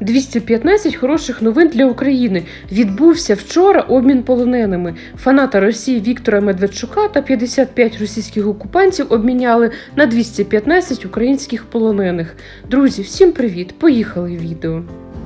215 хороших новин для України. Відбувся вчора обмін полоненими. Фаната Росії Віктора Медведчука та 55 російських окупантів обміняли на 215 українських полонених. Друзі, всім привіт! Поїхали відео.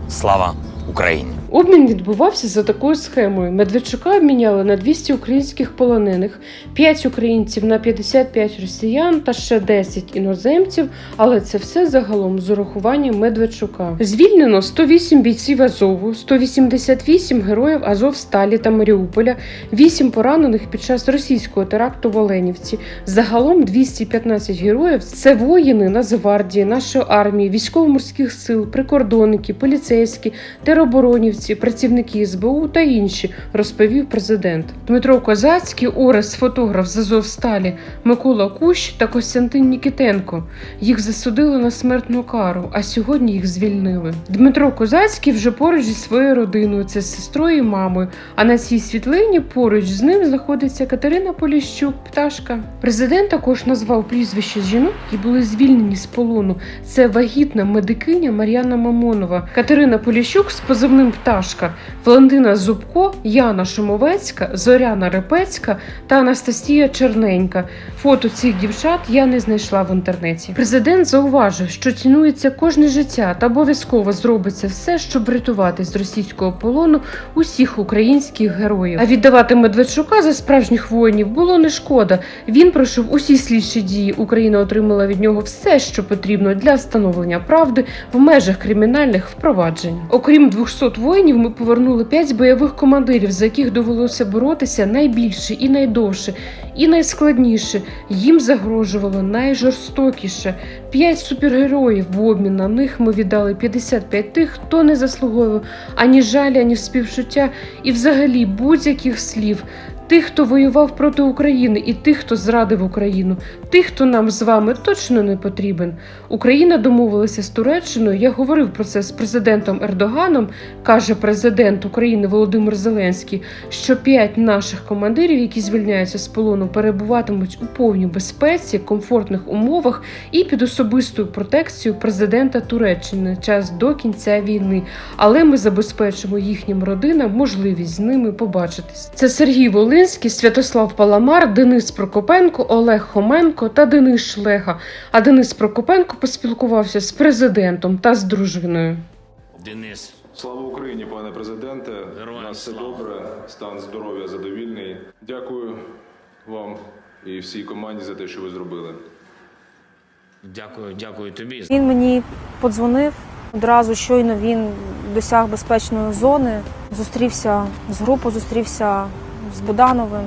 Слава Україні! Обмін відбувався за такою схемою: Медведчука обміняли на 200 українських полонених, 5 українців на 55 росіян та ще 10 іноземців. Але це все загалом з урахуванням Медведчука. Звільнено 108 бійців Азову, 188 героїв Азовсталі та Маріуполя, 8 поранених під час російського теракту в Оленівці. Загалом 215 героїв це воїни Нацгвардії, нашої армії, військово-морських сил, прикордонники, поліцейські, тероборонівці, працівники СБУ та інші, розповів президент. Дмитро Козацький, Орес, фотограф з Азовсталі, Микола Кущ та Костянтин Нікітенко. Їх засудили на смертну кару, а сьогодні їх звільнили. Дмитро Козацький вже поруч зі своєю родиною, це з сестрою і мамою. А на цій світлині поруч з ним знаходиться Катерина Поліщук, пташка. Президент також назвав прізвище жінок, які були звільнені з полону. Це вагітна медикиня Мар'яна Мамонова, Катерина Поліщук з позивним пташка, Валентина Зубко, Яна Шумовецька, Зоряна Репецька та Анастасія Черненька. Фото цих дівчат я не знайшла в інтернеті. Президент зауважив, що цінується кожне життя та обов'язково зробиться все, щоб врятувати з російського полону усіх українських героїв. А віддавати Медведчука за справжніх воїнів було не шкода. Він пройшов усі слідчі дії. Україна отримала від нього все, що потрібно для встановлення правди в межах кримінальних впроваджень. Окрім 200 воїнів, ми повернули п'ять бойових командирів, за яких довелося боротися найбільше і найдовше, і найскладніше. Їм загрожувало найжорстокіше. П'ять супергероїв в обмін на них ми віддали 55 тих, хто не заслуговував ані жаль, ані співчуття, і взагалі будь-яких слів. Тих, хто воював проти України, і тих, хто зрадив Україну, тих, хто нам з вами точно не потрібен. Україна домовилася з Туреччиною. Я говорив про це з президентом Ердоганом, каже президент України Володимир Зеленський, що п'ять наших командирів, які звільняються з полону, перебуватимуть у повній безпеці, комфортних умовах і під особистою протекцією президента Туреччини час до кінця війни. Але ми забезпечимо їхнім родинам можливість з ними побачитись. Це Сергій Волинський, Святослав Паламар, Денис Прокопенко, Олег Хоменко та Денис Шлега. А Денис Прокопенко поспілкувався з президентом та з дружиною. Денис, Слава Україні, пане президенте. Героям У нас все слава. добре, стан здоров'я задовільний. Дякую вам і всій команді за те, що ви зробили. дякую, дякую тобі. Він мені подзвонив одразу. Щойно він досяг безпечної зони, зустрівся з групою, зустрівся з Будановим.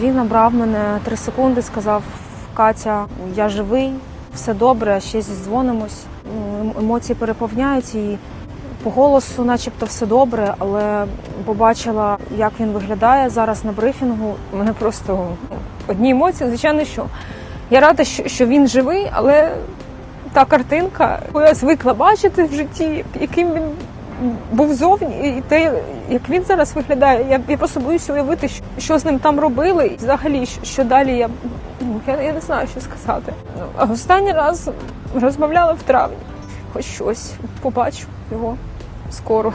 Він набрав мене три секунди, сказав: Катя, я живий, все добре, ще зідзвонимось. Ну, Емоції переповняють і по голосу, начебто, все добре, але побачила, як він виглядає зараз на брифінгу. У мене просто одні емоції. Звичайно, що я рада, що він живий, але та картинка, яку я звикла бачити в житті, яким він був зовні, і те, як він зараз виглядає, я, я просто боюся уявити, що, що з ним там робили, і взагалі, що, що далі я, ну, я, я не знаю, що сказати. А останній раз розмовляла в травні. Хоч щось побачу його скоро.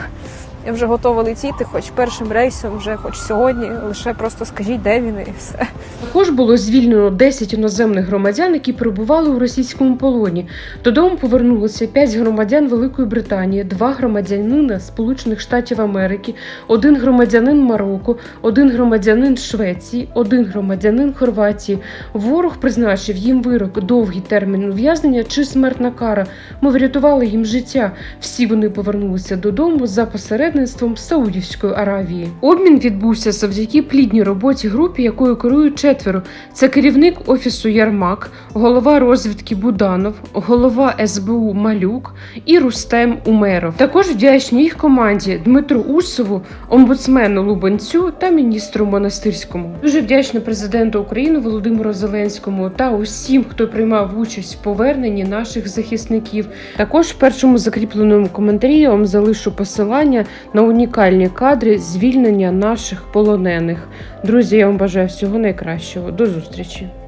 Я вже готова летіти, хоч першим рейсом, вже хоч сьогодні. Лише просто скажіть, де він і все. Також було звільнено 10 іноземних громадян, які перебували у російському полоні. Додому повернулося 5 громадян Великої Британії, 2 громадянина Сполучених Штатів Америки, один громадянин Марокко, один громадянин Швеції, один громадянин Хорватії. Ворог призначив їм вирок довгий термін ув'язнення чи смертна кара. Ми врятували їм життя. Всі вони повернулися додому за посередництвом Саудівської Аравії. Обмін відбувся завдяки плідній роботі групі, якою керують четверо. Це керівник офісу Ярмак, голова розвідки Буданов, голова СБУ Малюк і Рустем Умеров. Також вдячні їх команді Дмитру Усову, омбудсмену Лубенцю та міністру Монастирському. Дуже вдячна президенту України Володимиру Зеленському та усім, хто приймав участь в поверненні наших захисників. Також в першому закріпленому коментарі я вам залишу посилання на унікальні кадри звільнення наших полонених. Друзі, я вам бажаю всього найкращого. До зустрічі!